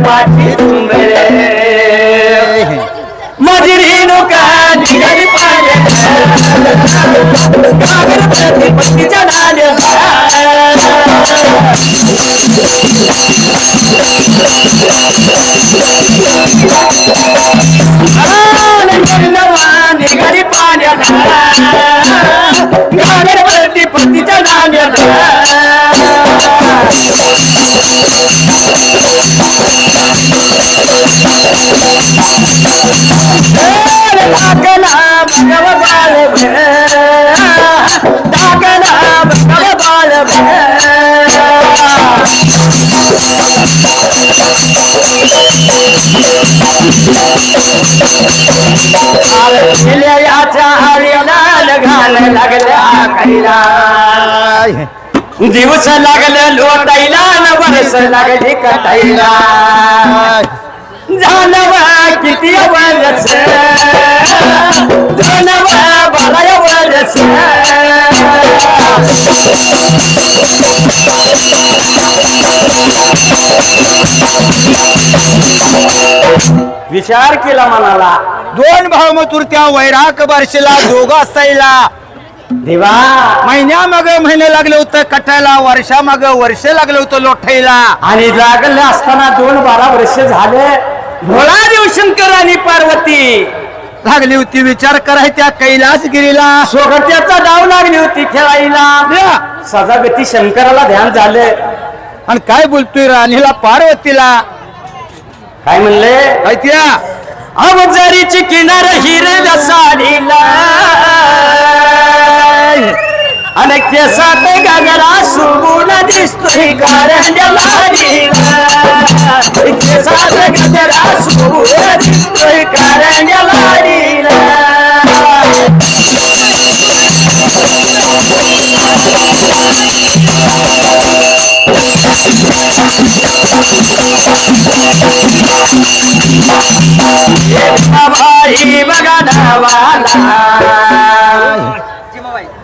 मंडपाची सुंदरे माझी रेणुका निघाली पाहिजे पतीच्या नाल्या निघाली पाण्याला गणपती पतीच्या लागल्या कैला दिवस लागलं लोटायला न वर्ष लागली कटायला. झालं किती वरस झालं बारा वरस विचार केला मनाला. दोन भाव मथुर त्या वैराक बारशीला दोघं असायला. देवा. महिन्या माग महिने लागले होतं कटायला वर्षा माग वर्ष लागलं होतं लोठायला. आणि लागले असताना दोन बारा वर्ष झाले. भोळा देवशंकर आणि पार्वती. लागली होती विचार कराय त्या कैलासगिरीला. सोगट्याचा डाव लागली होती खेळायला. सजागती शंकराला ध्यान झालं. आणि काय बोलतोय राणीला पार्वतीला? काय म्हणले? ऐकया अवजारीची किनार हिरव्या साडीला आणि केसात गगरा सुगुण दिसतोय कारंड्या लाडीला केसात गगरा सुगुण दिसतोय कारंड्या लाडीला जिमाबाई बघा नावाला.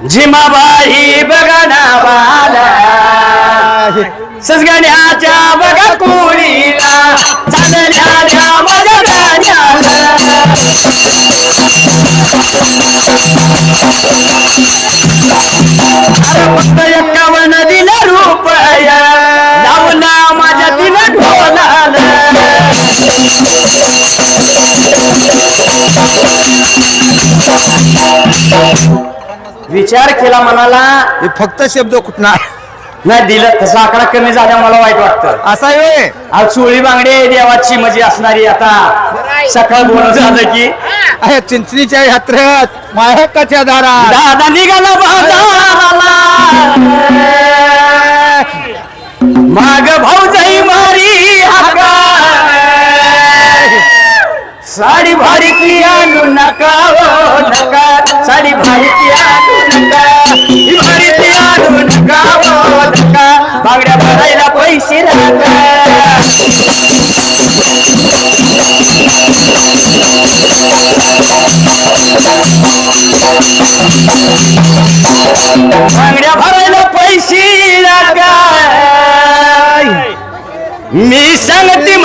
जिमाबाई बघा नावाला. सजगण्याच्या बघा कोळीला चांदण्याच्या बघा गाण्याला फक्त एक्कावन्न दिन विचार केला मनाला. हे फक्त शब्द कुठणार नाही दिलं. तसा आकडा कमी झाला मला वाईट वाटतं. असा आहे आज चोळी बांगडे देवाची मजी असणारी आता. सकाळ बोलणं झालं की. आहे चिंचणीच्या यात्रेत मायकाच्या दारात. दादा निघाला बाजाराला माग भाऊजाई साडी भारीची आणू नका ओ नका साडी भारती आणू नका ही भारीची आणू नका ओ नका बांगड्या भरायला पैसे नका बांगड्या भरायला पैसे लागाय मी सांगते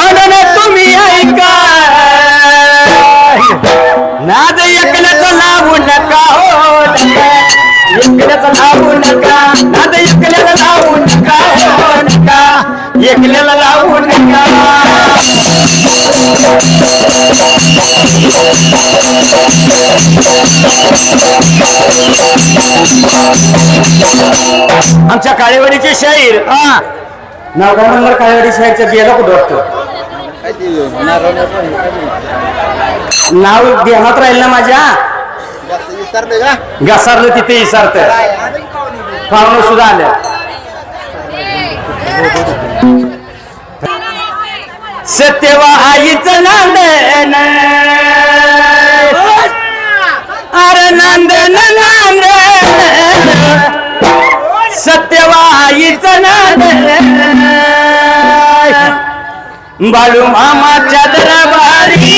एकल्याचं लावू नका. नाद एकल्याला लावू नका. हो नका. एकल्याला लावू नका. आमच्या काळेवाडीचे शाहीर हा. नाव काय काळेवाडी शाहीरच्या बियाला कुठं वाटतो? नाव देहात राहील ना माझ्या? घसरलं तिथे इसारत पाहुणं सुद्धा आलं. सत्यवा आईचं नांदन अरे नंदन नांदन आईच नांदन बाळू मामाच्या दरबारी.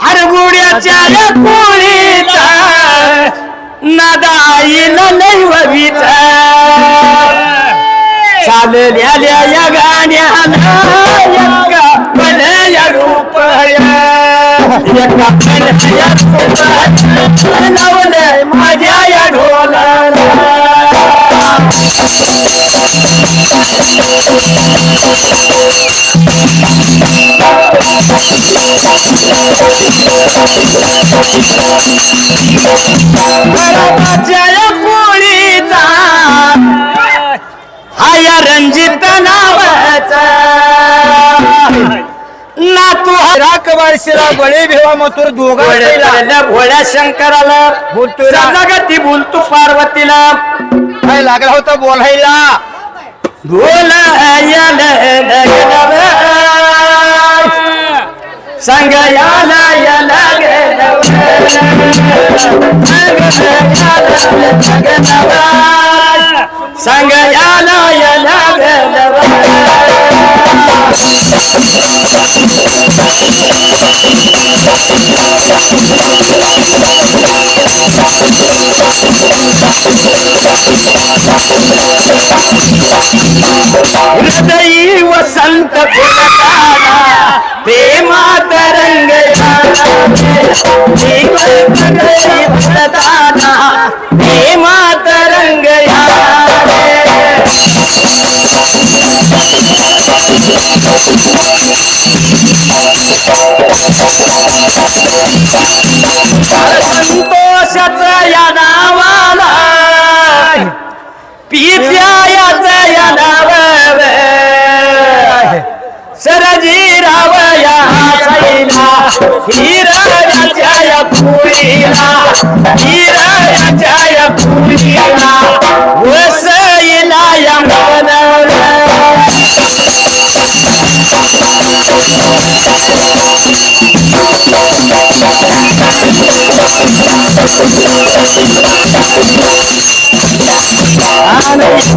हरगुड्याच्या पोळीचा नादाईला नैववीचा चालल्याल्या या गाण्याला एका बनया रुपया. एका बनया रुपया लावलंय माझ्या या ढोलाला. घराच्या या पोळीचा हा या रंजित नावाचा. नातू हा राख बारशीला बळे भेवा मथुर दोघा भोळ्या शंकराला. बोलतोय ना. सजागती बोलतो पार्वतीला. काय लागला होता बोलायला? बोल संग याला याला संग याला याला गेलं हृदयी वसंत फुलताना प्रेमात संतोषाचा या नावाला पित्यायाचा या नाव सरजी रावया सैला हिराच्या या पुरीला हिराच्या या पुरीला.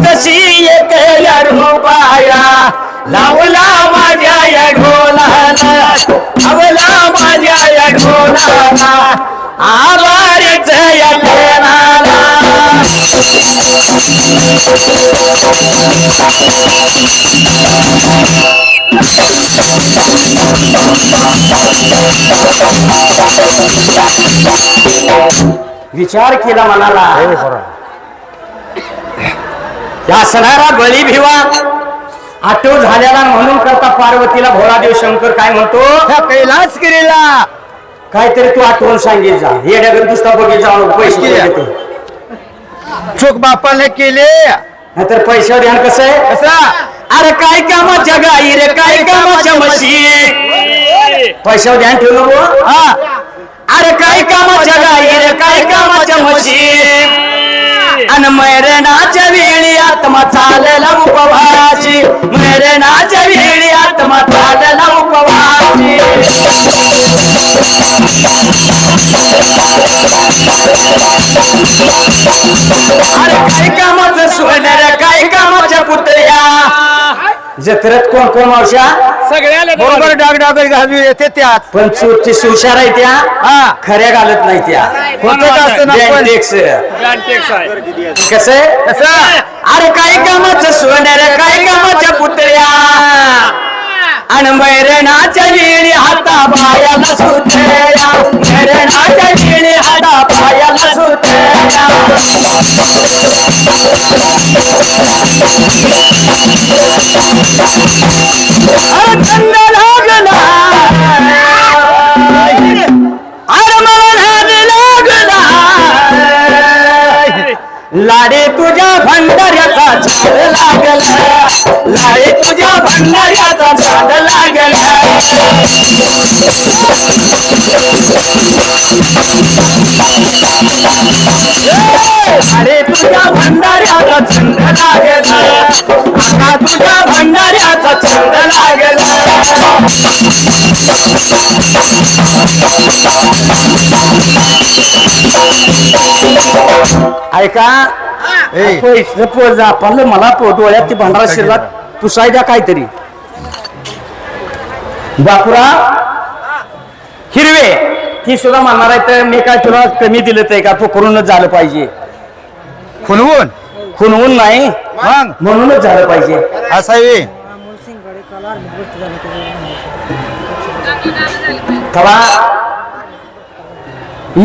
कशी एक या लावला माझ्या या ढोलाला लावला माझ्या या ढोलाला या विचार केला मनाला. या सणारा बळी भिवा. आठव झालेला म्हणून करता पार्वतीला भोळादेव शंकर काय म्हणतो? कैलास गिरीला. काहीतरी तू आठवण सांगेल जा. येड्याकडे दुसरा बघेल जाऊन पैसे चूक बापाने केले. नाहीतर पैशावर ध्यान कसं आहे? कसा? अरे काय कामाच्या गाई रे काय कामाच्या म्हशी? पैशावर ध्यान ठेवू नको हा? अरे काय कामाच्या गाई रे काय कामाच्या म्हशी? अन मैरणाच्या वेळी आत्मा चालला उपवासी मैरणाच्या वेळी आत्मा चालला उपवासी अरे काय कामाचं सोनं काय कामाच्या पुतळ्या? जत्रेत कोण कोण मावशा सगळ्याला बरोबर डाग डाग घालू येते त्यात पण चूरची सुशार आहे त्या. हा. खऱ्या घालत नाही त्या. होतं का असं ना पण Brandex. टॅक्स आहे. कसं? कसा? अरे काय कामाचं सोनं काय कामाच्या पुतळ्या. आणि मैरणाच्या वेळी हाता पायाला सुतळ्या. मैरणाच्या वेळी हाता पायाला सुतळ्या. थंड लागला अरे मला नाद लागला लाडे तुझ्या भंडाऱ्याचा झाड लागला. लाडे तुझ्या भंडाऱ्याचा झाड लागला. अरे ऐका. ए. पैसे पोज आपलं मला पो- डोळ्यात ती भंडारा शिरला पुसाय द्या काहीतरी. बापुरा हिरवे ती सुद्धा म्हणणार आहे तर मी काय तुला कमी दिलं तर का? तो करूनच झालं पाहिजे. खुलवून खुनवून नाही. मग? म्हणूनच झालं पाहिजे. असावी थोडा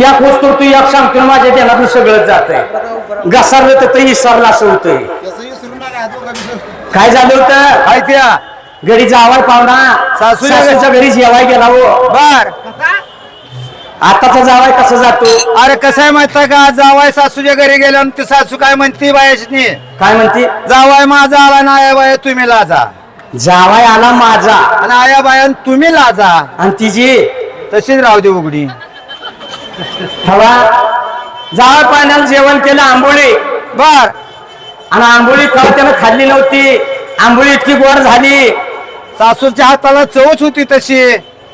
या वस्तू तू एक सांगतो माझ्या ध्यानातून सगळं जात आहे घसारलं तर ते विसरलं असं होतंय. काय झालं होतं? काय त्या घरी जावाय पाहुणा सासू- सासूच्या घरी जेवाय गेला हो. बर. आताचा जावाय कसा जातो? अरे कसं आहे माहीत आहे का? जावाय सासूच्या घरी गेल्यावर ती सासू काय म्हणते बायाशनी? काय म्हणते? जावाय माझा आला ना आया बाया तुम्ही लाजा. जावाय आला माझा. आणि आया बाया तुम्ही लाजा. आणि तिची तशीच राहू दे उघडी. हवा जावाय पाण्याला जेवण केलं आंबोळी. बर. आणि आंबोळी कवा त्यानं खाल्ली नव्हती. आंबोळी इतकी गोड झाली. सासूच्या हाताला चवच होती तशी.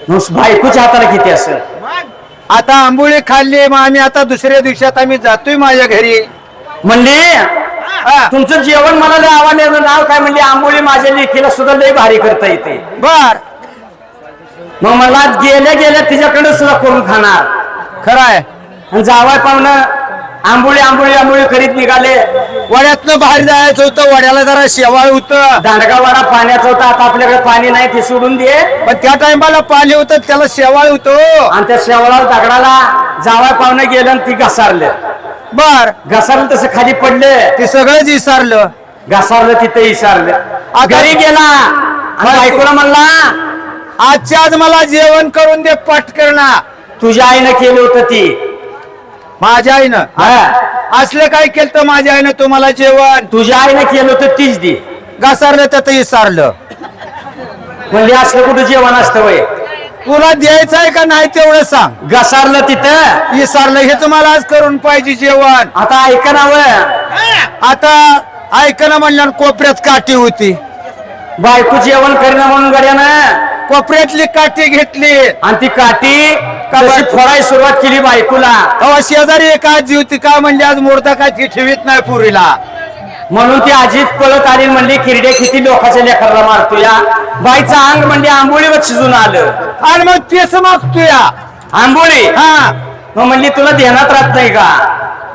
बायकोच्या हाताला किती असेल आता आंबोळी खाल्ली मग आम्ही आता दुसऱ्या दिवशी आता आम्ही जातोय माझ्या घरी. म्हणली तुमचं जेवण मला लय आवडण्याचं नाव काय म्हणले आंबोळी माझ्या लेखीला सुद्धा लय भारी करता येते. बर. मग मला गेल्या गेल्या तिच्याकडे सुद्धा करून खाणार? खरं आहे आणि जावाय पाहुणं आंबोळी आंबोळी आंबोळी करीत निघाले. वड्यातनं बाहेर जायचं होतं वड्याला जरा शेवाळ होतं. दांडगावाडा पाण्याचा होता. आता आपल्याकडे पाणी नाही ते सोडून दे. पण त्या टायमाला पाणी होतं त्याला शेवाळ होतं. आणि त्या शेवळा दगडाला जावाय पाहुणं गेलं आणि ती घसारलं. बर. घसारलं तसं खाली पडले. ते सगळंच विसरलं. घसारलं तिथे विसरलं. घरी गेला. आणि बायकोला म्हणला आजच्या आज मला जेवण करून दे पटकरणा तुझ्या आईनं केलं होतं ती. माझ्या आईनं? हा. असलं काय केलं तर माझ्या आईनं तुम्हाला जेवण? तुझ्या आईनं केलं होतं तीच दे. घसारलं तर ते विसरलं. म्हणजे असलं कुठं जेवण असतं वय? तुला द्यायचं आहे का नाही तेवढं सांग. घसारलं तिथं? विसरलं हे तुम्हाला आज करून पाहिजे जेवण. आता ऐका ना वय. आता ऐकणं म्हणल्यावर कोपऱ्यात काठी होती. बायको जेवण करीना म्हणून गड्यानं? कोपऱ्यातली काठी घेतली. आणि ती काठी कशी फोडाय सुरुवात केली बायकोला? तेव्हा शेजारी एक आजी होती का म्हणजे आज मोडता काठी ठेवीत नाही पुरीला. म्हणून ती आजीत पळत आली म्हणली किरडे किती लोकांच्या लेकरला मारतो या? बाईचं अंग म्हणजे आंबोळीवर शिजून आलं. आणि मग तेच मागतो या आंबोळी? हा. मग म्हणली तुला ध्यानात राहत नाही का?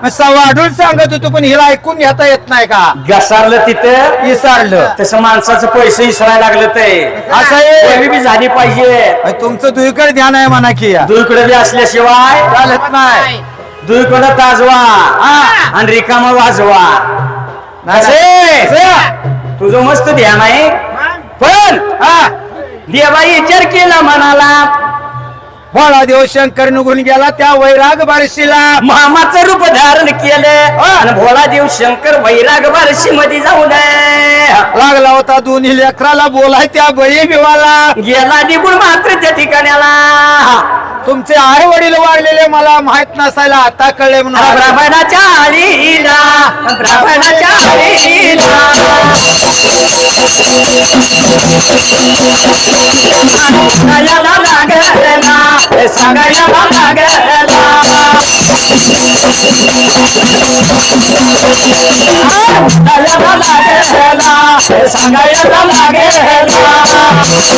मग वाढून सांगत होतो पण हिला ऐकून घेता येत नाही का? घसारलं तिथं? विसरलं. तसं माणसाचं पैसे इसरायला लागलं ते. असं आहे. बी झाली पाहिजे. तुमचं दुईकडे ध्यान आहे म्हणा की. या. दुईकडे बी असल्याशिवाय चालत नाही. दुईकडे ताजवा हा. आणि रिकामा वाजवा. तुझं मस्त ध्यान आहे. पण हा. देवाई विचार केला म्हणाला भोळा देव शंकर निघून गेला त्या वैराग बारशीला. मामाचं रूप धारण केलं. आणि भोळा देव शंकर वैराग बारशी मध्ये जाऊ नये लागला होता दोन्ही लेकराला बोलाय त्या बळी बिवाला. गेला निघून मात्र त्या ठिकाण्याला. तुमचे आई वडील वाढलेले मला माहीत नसायला आता कळले म्हणून. ब्राह्मणाच्या आळीला ब्राह्मणाच्या आळीला. सांगायला लागला सांगायला लागला सांगायला कसं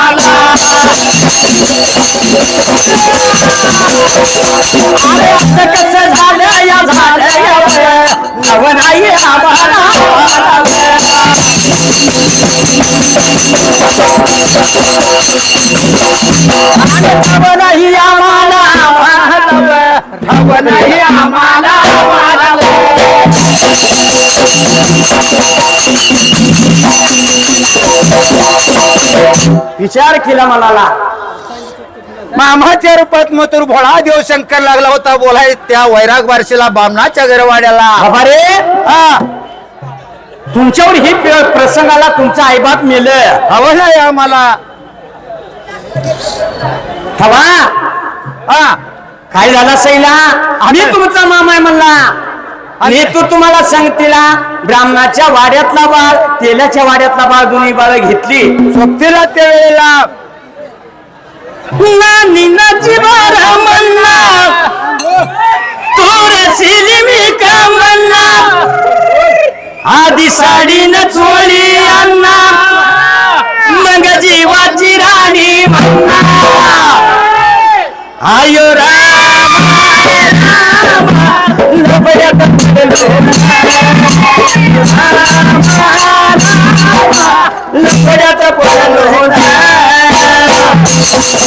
झालं या झालं नवनाई आम्हाला नवनाई आम्हाला नवनाई आम्हाला विचार केला मनाला. मामाच्या रूपात मथुर भोळा देव शंकर लागला होता बोलाय त्या वैराग बारशीला बामणाच्या घरवाड्याला. बाबा रे हा. तुमच्यावर ही प्र- प्रसंगाला तुमचा आईबाप मेलं हवं नाही आम्हाला हवा हा. काय झाला सैला आम्ही तुमचा मामा आहे म्हणला. आणि तू तुम्हाला सांगतीला ब्राह्मणाच्या वाड्यातला बाळ तेलाच्या वाड्यातला बाळ दोन्ही बाळ घेतली. सोबतीला त्या नानी नाची बारा मन्ना थोडशी मी का मन्ना आधी साडी न चोळी अन्ना मग जीवाची राणी मन्ना आयो रा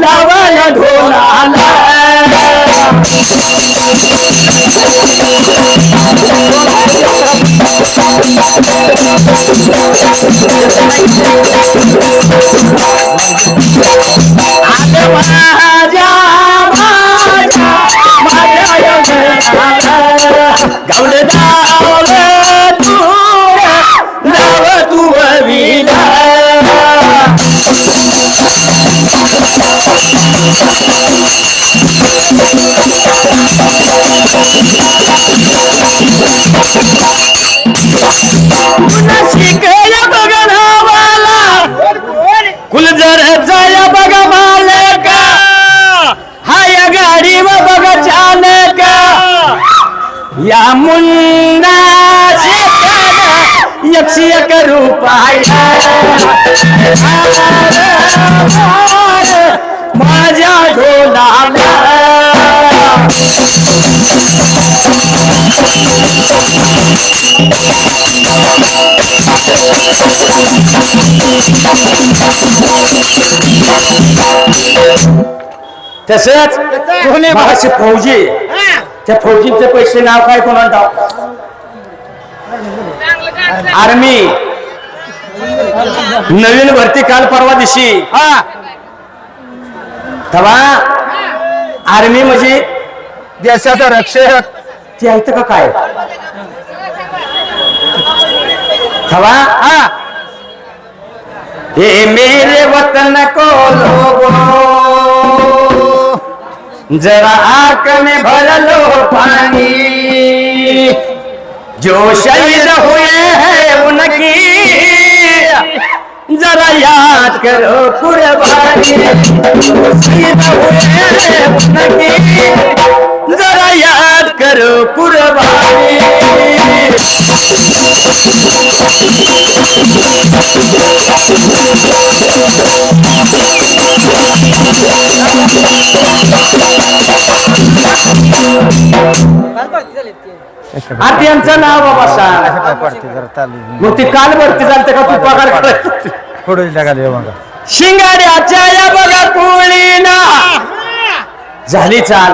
लावला ढोलाला. एकशे एक रुपया माझ्या ढोलाला तसंच कोणी फौजी त्या फौजींचे पैसे नाव काय कोणाला? नाव आर्मी. नवीन भरती काल परवा दिवशी. हा. तेव्हा आर्मी म्हणजे देशाचं रक्षक. ते आहेत का काय? तेव्हा हा. हे मेरे वतन को लोगो जरा आंख में भर लो पानी. जो शहीद हुए हैं उनकी, जरा याद करो कुर्बानी। हुए हैं उनकी, जरा याद करो कुर्बानी। आता यांचं नाव बाबा सांग. पडते जरा चालू मग ती काल भरती चालते का तू पगार करायची थोडं शिंगाड्याच्या या बघा कुळीला झाली चाल.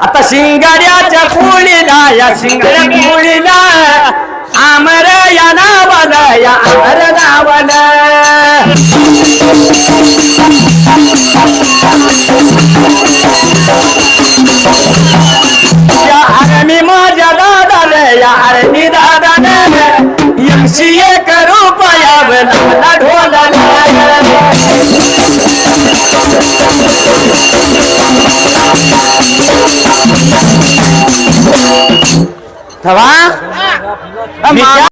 आता शिंगाड्याच्या कुळीला या शिंगाड्या कुळीला आमर या नावाला या अमर नावाला. एकशे एक रुपया लावला ढोलाला तेव्हा मी त्या-